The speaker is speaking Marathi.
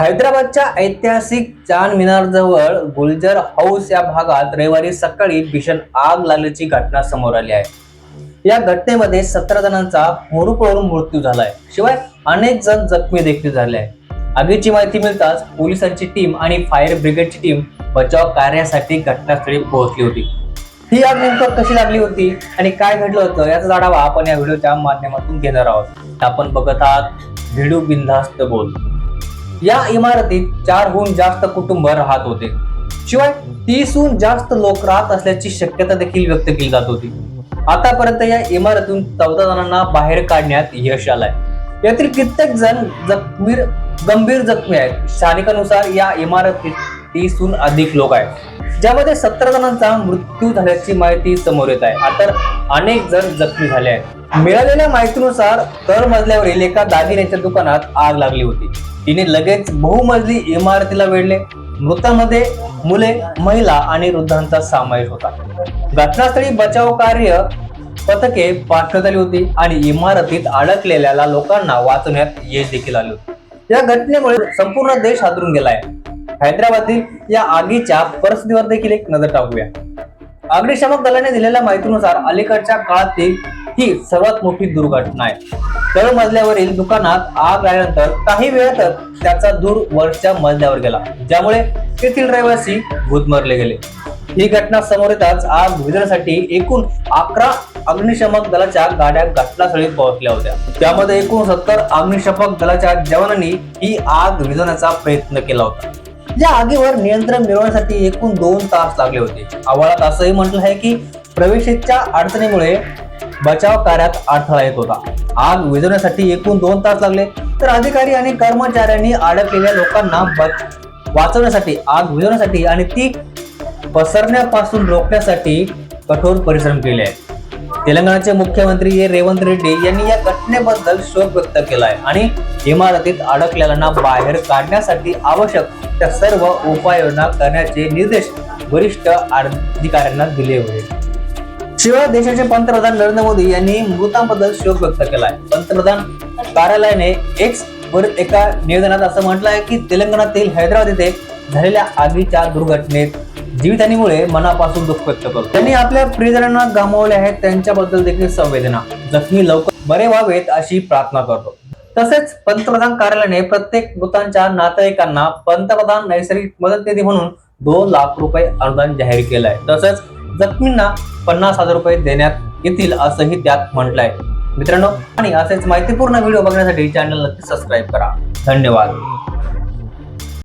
हैदराबादच्या ऐतिहासिक चान मिनार जवळ गुलजर हाऊस या भागात रविवारी सकाळी भीषण आग लागल्याची घटना समोर आली आहे. या घटनेमध्ये सतरा जणांचा होरुपळून मृत्यू झालाय. शिवाय अनेक जण जखमी देखील झाले आहे आगीची माहिती मिळताच पोलिसांची टीम आणि फायर ब्रिगेडची टीम बचाव कार्यासाठी घटनास्थळी पोहोचली होती. ही आग नेमकं कशी लागली होती आणि काय घडलं होतं याचा आढावा आपण या व्हिडिओच्या माध्यमातून घेणार आहोत. आपण बघत आहात व्हिडिओ बिंधास्त बोल. या इमारतीत चारहून जास्त कुटुंब राहत होते. शिवाय तीसहून जास्त लोक राहत असल्याची शक्यता देखील व्यक्त केली जात होती. आतापर्यंत या इमारतीतून चौदा जणांना बाहेर काढण्यात यश आलंय. यातील कित्येक जण जखमीर गंभीर जखमी आहेत. स्थानिकानुसार या इमारतीत तीसहून अधिक लोक आहेत. ज्यामध्ये सतरा जणांचा मृत्यू झाल्याची माहिती समोर येत आहे. तर अनेक जण जखमी झाले आहेत. मिळालेल्या माहितीनुसार तर मजल्यावरील एका दागिन्याच्या दुकानात आग लागली होती. तिने लगेच बहुमजली इमारतीला वेढले. मृतामध्ये मुले महिला आणि वृद्धांचा समावेश होता. घटनास्थळी बचाव कार्य पथके पाठवण्यात आली होती आणि इमारतीत अडकलेल्या लोकांना वाचवण्यात यश देखील आले होते. या घटनेमुळे संपूर्ण देश हादरून गेलाय. हैदराबादील या आगीच्या परिस्थितीवर देखील एक नजर टाकूया. अग्निशामक दलाने दिलेल्या माहितीनुसार अलीकडच्या काळातील ही सर्वात मोठी दुर्घटना आहे. तळ मजल्यावरील दुकानात आग आल्यानंतर काही वेळातच त्याचा धूर वरच्या मजल्यावर गेला ज्यामुळे तेथील रहिवासी भूतमरले गेले. ही घटना समोर येताच आग विजण्यासाठी एकूण अकरा अग्निशमक दलाच्या गाड्या घटनास्थळी पोहोचल्या होत्या. त्यामध्ये एकूण सत्तर अग्निशमक दलाच्या जवानांनी ही आग विजवण्याचा प्रयत्न केला होता. या आगीवर नियंत्रण मिळवण्यासाठी एकूण दोन तास लागले होते. अहवालात असंही म्हटलं आहे की प्रवेशाच्या अडचणीमुळे बचाव कार्यात अडथळा येत होता. आग विझवण्यासाठी एकूण दोन तास लागले. तर अधिकारी आणि कर्मचाऱ्यांनी अडकलेल्या लोकांना वाचवण्यासाठी आग विझवण्यासाठी आणि ती पसरण्यापासून रोखण्यासाठी कठोर परिश्रम केले. आहेत तेलंगणाचे मुख्यमंत्री ए. रेवंत रेड्डी यांनी या घटनेबद्दल शोक व्यक्त केला आहे आणि इमारतीत अडकलेल्यांना बाहेर काढण्यासाठी आवश्यक त्या सर्व उपाययोजना करण्याचे निर्देश वरिष्ठ अधिकाऱ्यांना दिले होते. शिवाय देशाचे पंतप्रधान नरेंद्र मोदी यांनी मृतांबद्दल शोक व्यक्त केला आहे पंतप्रधान कार्यालयाने एक्स वर एका निवेदनात असं म्हटलं आहे की तेलंगणातील हैदराबाद येथे झालेल्या आगीच्या दुर्घटनेत जीवितहानीमुळे मनापासून दुःख व्यक्त करतो. त्यांनी आपल्या प्रियजनांना गमावले आहेत त्यांच्याबद्दल देखील संवेदना. जखमी लवकर बरे व्हावेत अशी प्रार्थना करतो. तसेच पंतप्रधान कार्यालयाने प्रत्येक मृतांच्या नातेवाईकांना पंतप्रधान नैसर्गिक मदत निधी म्हणून दोन लाख रुपये अनुदान जाहीर केलं आहे तसंच जखमींना पन्नास हजार रुपये देण्यात येतील असंही त्यात म्हटलंय. मित्रांनो आणि असेच माहितीपूर्ण व्हिडिओ बघण्यासाठी चॅनल नक्की सबस्क्राईब करा. धन्यवाद.